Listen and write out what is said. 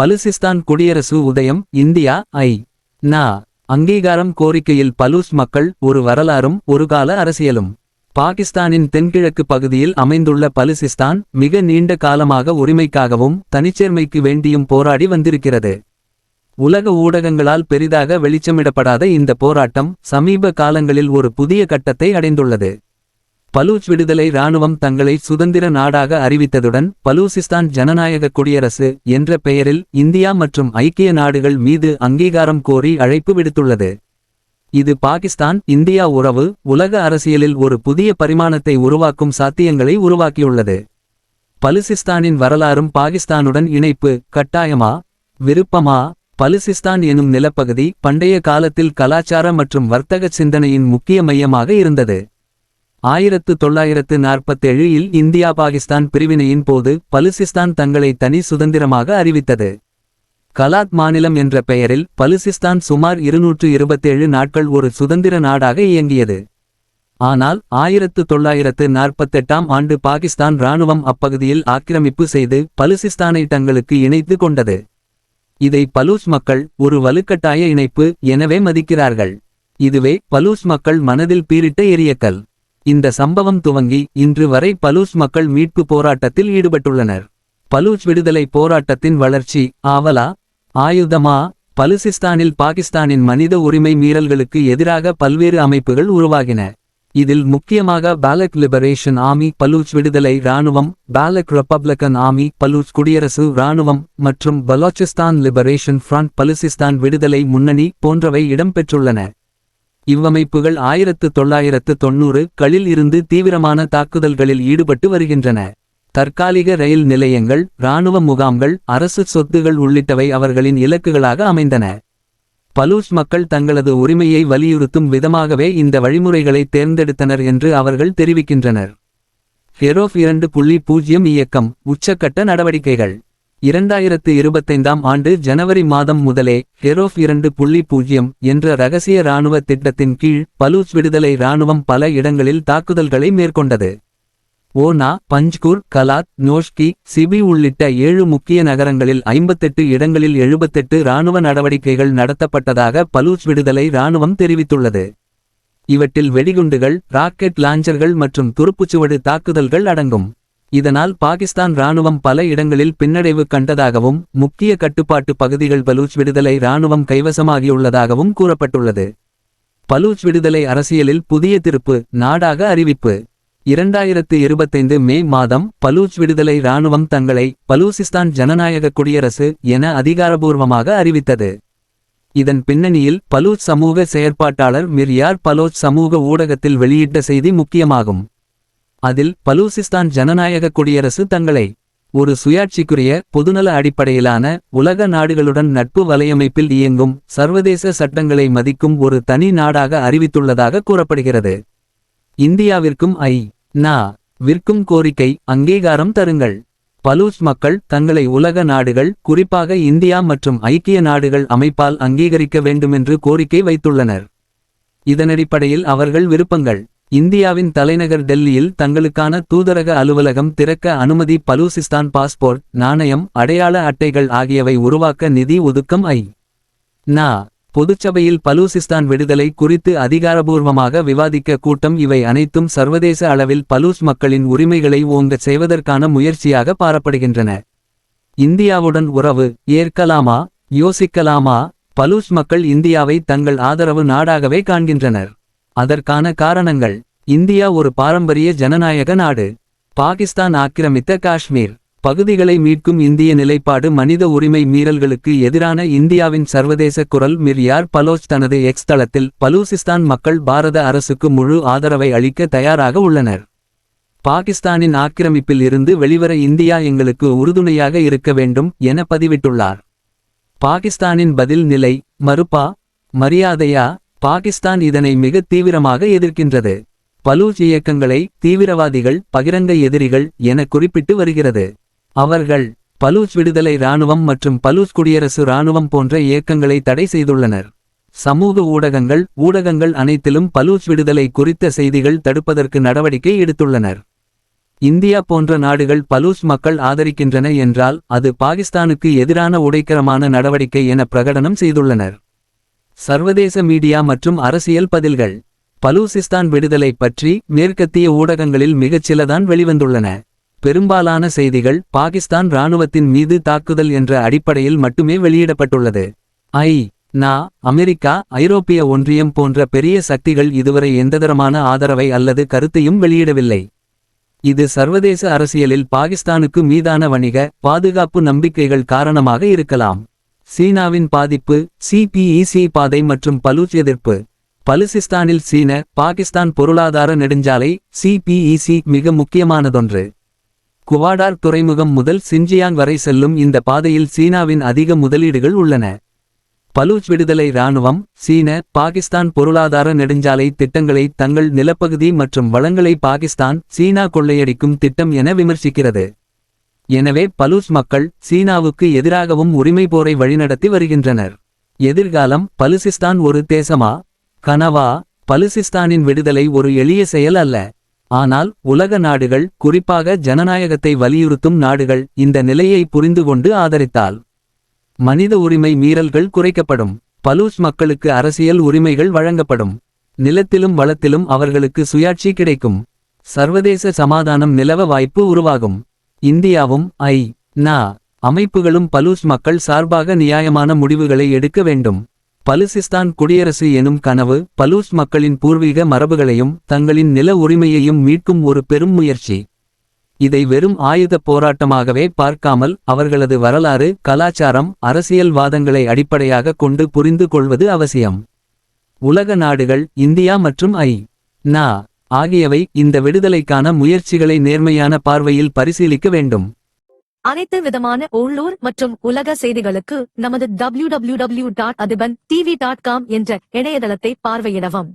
பலுசிஸ்தான் குடியரசு உதயம் இந்தியா ஐ. நா. அங்கீகாரம் கோரிக்கையில் பலூஸ் மக்கள் ஒரு வரலாறும் ஒரு கால அரசியலும். பாகிஸ்தானின் தென்கிழக்கு பகுதியில் அமைந்துள்ள பலுசிஸ்தான் மிக நீண்ட காலமாக உரிமைக்காகவும் தனிச்சேர்மைக்கு வேண்டியும் போராடி வந்திருக்கிறது. உலக ஊடகங்களால் பெரிதாக வெளிச்சமிடப்படாத இந்த போராட்டம் சமீப காலங்களில் ஒரு புதிய கட்டத்தை அடைந்துள்ளது. பலூச் விடுதலை இராணுவம் தங்களை சுதந்திர நாடாக அறிவித்ததுடன் பலூசிஸ்தான் ஜனநாயக குடியரசு என்ற பெயரில் இந்தியா மற்றும் ஐக்கிய நாடுகள் மீது அங்கீகாரம் கோரி அழைப்பு விடுத்துள்ளது. இது பாகிஸ்தான் இந்தியா உறவு உலக அரசியலில் ஒரு புதிய பரிமாணத்தை உருவாக்கும் சாத்தியங்களை உருவாக்கியுள்ளது. பலுசிஸ்தானின் வரலாறும் பாகிஸ்தானுடன் இணைப்பு கட்டாயமா? விருப்பமா? பலுசிஸ்தான் எனும் நிலப்பகுதி பண்டைய காலத்தில் கலாச்சார மற்றும் வர்த்தக சிந்தனையின் முக்கிய மையமாக இருந்தது. ஆயிரத்து தொள்ளாயிரத்து நாற்பத்தேழு இல் இந்தியா பாகிஸ்தான் பிரிவினையின் போது பலுசிஸ்தான் தங்களை தனி சுதந்திரமாக அறிவித்தது. கலாத் மாநிலம் என்ற பெயரில் பலுசிஸ்தான் சுமார் இருநூற்று இருபத்தேழு நாட்கள் ஒரு சுதந்திர நாடாக இயங்கியது. ஆனால் ஆயிரத்து தொள்ளாயிரத்து நாற்பத்தெட்டாம் ஆண்டு பாகிஸ்தான் இராணுவம் அப்பகுதியில் ஆக்கிரமிப்பு செய்து பலுசிஸ்தானை தங்களுக்கு இணைத்து கொண்டது. இதை பலூச் மக்கள் ஒரு வலுக்கட்டாய இணைப்பு எனவே மதிக்கிறார்கள். இதுவே பலூச் மக்கள் மனதில் பீரிட்ட எரியக்கல். இந்த சம்பவம் துவங்கி இன்று வரை பலூச் மக்கள் மீட்பு போராட்டத்தில் ஈடுபட்டுள்ளனர். பலூச் விடுதலை போராட்டத்தின் வளர்ச்சி ஆவலா ஆயுதமா பலுசிஸ்தானில் பாகிஸ்தானின் மனித உரிமை மீறல்களுக்கு எதிராக பல்வேறு அமைப்புகள் உருவாகின. இதில் முக்கியமாக பாலக் லிபரேஷன் ஆமி பலூச் விடுதலை இராணுவம் பாலக் ரிப்பப்ளிகன் ஆமி பலூச் குடியரசு இராணுவம் மற்றும் பலோச்சிஸ்தான் லிபரேஷன் ஃப்ரண்ட் பலுசிஸ்தான் விடுதலை முன்னணி போன்றவை இடம்பெற்றுள்ளன. இவ்வமைப்புகள் ஆயிரத்து தொள்ளாயிரத்து தொன்னூறு களில் இருந்து தீவிரமான தாக்குதல்களில் ஈடுபட்டு வருகின்றன. தற்காலிக ரயில் நிலையங்கள் இராணுவ முகாம்கள் அரசு சொத்துகள் உள்ளிட்டவை அவர்களின் இலக்குகளாக அமைந்தன. பலூச் மக்கள் தங்களது உரிமையை வலியுறுத்தும் விதமாகவே இந்த வழிமுறைகளை தேர்ந்தெடுத்தனர் என்று அவர்கள் தெரிவிக்கின்றனர். ஹெரோஃப் இரண்டு புள்ளி பூஜ்ஜியம் இயக்கம் உச்சக்கட்ட நடவடிக்கைகள். இரண்டாயிரத்து இருபத்தைந்தாம் ஆண்டு ஜனவரி மாதம் முதலே ஹெரோஃப் இரண்டு புள்ளி பூஜ்ஜியம் என்ற ரகசிய இராணுவ திட்டத்தின் கீழ் பலூச் விடுதலை இராணுவம் பல இடங்களில் தாக்குதல்களை மேற்கொண்டது. ஓனா பஞ்ச்கூர் கலாத் நோஷ்கி சிபி உள்ளிட்ட ஏழு முக்கிய நகரங்களில் ஐம்பத்தெட்டு இடங்களில் எழுபத்தெட்டு இராணுவ நடவடிக்கைகள் நடத்தப்பட்டதாக பலூச் விடுதலை இராணுவம் தெரிவித்துள்ளது. இவற்றில் வெடிகுண்டுகள் ராக்கெட் லாஞ்சர்கள் மற்றும் துருப்புச்சுவடு தாக்குதல்கள் அடங்கும். இதனால் பாகிஸ்தான் இராணுவம் பல இடங்களில் பின்னடைவு கண்டதாகவும் முக்கிய கட்டுப்பாட்டு பகுதிகள் பலூச் விடுதலை இராணுவம் கைவசமாகியுள்ளதாகவும் கூறப்பட்டுள்ளது. பலூச் விடுதலை அரசியலில் புதிய திருப்பு நாடாக அறிவிப்பு. இரண்டாயிரத்து இருபத்தைந்து மே மாதம் பலூச் விடுதலை இராணுவம் தங்களை பலூசிஸ்தான் ஜனநாயக குடியரசு என அதிகாரபூர்வமாக அறிவித்தது. இதன் பின்னணியில் பலூச் சமூக செயற்பாட்டாளர் மிர்யார் பலோச் சமூக ஊடகத்தில் வெளியிட்ட செய்தி முக்கியமாகும். அதில் பலூசிஸ்தான் ஜனநாயக குடியரசு தங்களை ஒரு சுயாட்சிக்குரிய பொதுநல அடிப்படையிலான உலக நாடுகளுடன் நட்பு வலையமைப்பில் இயங்கும் சர்வதேச சட்டங்களை மதிக்கும் ஒரு தனி நாடாக அறிவித்துள்ளதாக கூறப்படுகிறது. இந்தியாவிற்கும் ஐ. நா. விற்கும் கோரிக்கை அங்கீகாரம் தருங்கள். பலூச் மக்கள் தங்களை உலக நாடுகள் குறிப்பாக இந்தியா மற்றும் ஐக்கிய நாடுகள் அமைப்பால் அங்கீகரிக்க வேண்டுமென்று கோரிக்கை வைத்துள்ளனர். இதனடிப்படையில் அவர்கள் விருப்பங்கள். இந்தியாவின் தலைநகர் டெல்லியில் தங்களுக்கான தூதரக அலுவலகம் திறக்க அனுமதி பலூசிஸ்தான் பாஸ்போர்ட் நாணயம் அடையாள அட்டைகள் ஆகியவை உருவாக்க நிதி ஒதுக்கம் ஐ. நா. பொதுச்சபையில் பலூசிஸ்தான் விடுதலை குறித்து அதிகாரபூர்வமாக விவாதிக்க கூட்டம் இவை அனைத்தும் சர்வதேச அளவில் பலூஸ் மக்களின் உரிமைகளை ஓங்கச் செய்வதற்கான முயற்சியாக பாரப்படுகின்றன. இந்தியாவுடன் உறவு ஏற்கலாமா? யோசிக்கலாமா? பலூஸ் மக்கள் இந்தியாவை தங்கள் ஆதரவு நாடாகவே காண்கின்றனர். அதற்கான காரணங்கள். இந்தியா ஒரு பாரம்பரிய ஜனநாயக நாடு. பாகிஸ்தான் ஆக்கிரமித்த காஷ்மீர். பகுதிகளை மீட்கும் இந்திய நிலைப்பாடு மனித உரிமை மீறல்களுக்கு எதிரான இந்தியாவின் சர்வதேச குரல் மிர்யார் பலோச் தனது எக்ஸ் தளத்தில் பலூசிஸ்தான் மக்கள் பாரத அரசுக்கு முழு ஆதரவை அளிக்க தயாராக உள்ளனர். பாகிஸ்தானின் ஆக்கிரமிப்பில் இருந்து வெளிவர இந்தியா எங்களுக்கு உறுதுணையாக இருக்க வேண்டும் என பதிவிட்டுள்ளார். பாகிஸ்தானின் பதில் நிலை மறுப்பா? மரியாதையா? பாகிஸ்தான் இதனை மிக தீவிரமாக எதிர்க்கின்றது. பலூச் இயக்கங்களை தீவிரவாதிகள் பகிரங்க எதிரிகள் என குறிப்பிட்டு வருகிறது. அவர்கள் பலூச் விடுதலை இராணுவம் மற்றும் பலூச் குடியரசு இராணுவம் போன்ற இயக்கங்களை தடை செய்துள்ளனர். சமூக ஊடகங்கள் ஊடகங்கள் அனைத்திலும் பலூச் விடுதலை குறித்த செய்திகள் தடுப்பதற்கு நடவடிக்கை எடுத்துள்ளனர். இந்தியா போன்ற நாடுகள் பலூச் மக்கள் ஆதரிக்கின்றன என்றால் அது பாகிஸ்தானுக்கு எதிரான உடைக்கரமான நடவடிக்கை என பிரகடனம் செய்துள்ளனர். சர்வதேச மீடியா மற்றும் அரசியல் பதில்கள். பலூசிஸ்தான் விடுதலை பற்றி மேற்கத்திய ஊடகங்களில் மிகச்சிலதான் வெளிவந்துள்ளன. பெரும்பாலான செய்திகள் பாகிஸ்தான் இராணுவத்தின் மீது தாக்குதல் என்ற அடிப்படையில் மட்டுமே வெளியிடப்பட்டுள்ளது. ஐ நா அமெரிக்கா ஐரோப்பிய ஒன்றியம் போன்ற பெரிய சக்திகள் இதுவரை எந்ததரமான ஆதரவை அல்லது கருத்தையும் வெளியிடவில்லை. இது சர்வதேச அரசியலில் பாகிஸ்தானுக்கு மீதான வணிக பாதுகாப்பு நம்பிக்கைகள் காரணமாக இருக்கலாம். சீனாவின் பாதிப்பு சிபிஇசி பாதை மற்றும் பலூச் எதிர்ப்பு. பலுசிஸ்தானில் சீன பாகிஸ்தான் பொருளாதார நெடுஞ்சாலை சிபிஇசி மிக முக்கியமானதொன்று. குவாடார் துறைமுகம் முதல் சிஞ்சியான் வரை செல்லும் இந்த பாதையில் சீனாவின் அதிக முதலீடுகள் உள்ளன. பலூச் விடுதலை இராணுவம் சீன பாகிஸ்தான் பொருளாதார நெடுஞ்சாலை திட்டங்களை தங்கள் நிலப்பகுதி மற்றும் வளங்களை பாகிஸ்தான் சீனா கொள்ளையடிக்கும் திட்டம் என விமர்சிக்கிறது. எனவே பலூச் மக்கள் சீனாவுக்கு எதிராகவும் உரிமை போரை வழிநடத்தி வருகின்றனர். எதிர்காலம் பலுசிஸ்தான் ஒரு தேசமா? கனவா பலுசிஸ்தானின் விடுதலை ஒரு எளிய செயல் அல்ல. ஆனால் உலக நாடுகள் குறிப்பாக ஜனநாயகத்தை வலியுறுத்தும் நாடுகள் இந்த நிலையை புரிந்து கொண்டு ஆதரித்தால். மனித உரிமை மீறல்கள் குறைக்கப்படும். பலூச் மக்களுக்கு அரசியல் உரிமைகள் வழங்கப்படும். நிலத்திலும் வளத்திலும் அவர்களுக்கு சுயாட்சி கிடைக்கும். சர்வதேச சமாதானம் நிலவ வாய்ப்பு உருவாகும். இந்தியாவும் ஐ நா அமைப்புகளும் பலூஸ் மக்கள் சார்பாக நியாயமான முடிவுகளை எடுக்க வேண்டும். பலுசிஸ்தான் குடியரசு எனும் கனவு பலூஸ் மக்களின் பூர்வீக மரபுகளையும் தங்களின் நில உரிமையையும் மீட்கும் ஒரு பெரும் முயற்சி. இதை வெறும் ஆயுதப் போராட்டமாகவே பார்க்காமல் அவர்களது வரலாறு கலாச்சாரம் அரசியல் வாதங்களை அடிப்படையாக கொண்டு புரிந்து கொள்வது அவசியம். உலக நாடுகள் இந்தியா மற்றும் ஐ நா ஆகியவை இந்த விடுதலைக்கான முயற்சிகளை நேர்மையான பார்வையில் பரிசீலிக்க வேண்டும். அனைத்து விதமான உள்ளூர் மற்றும் உலக செய்திகளுக்கு நமது WWW dot Athiban T V dot com என்ற இணையதளத்தை பார்வையிடவும்.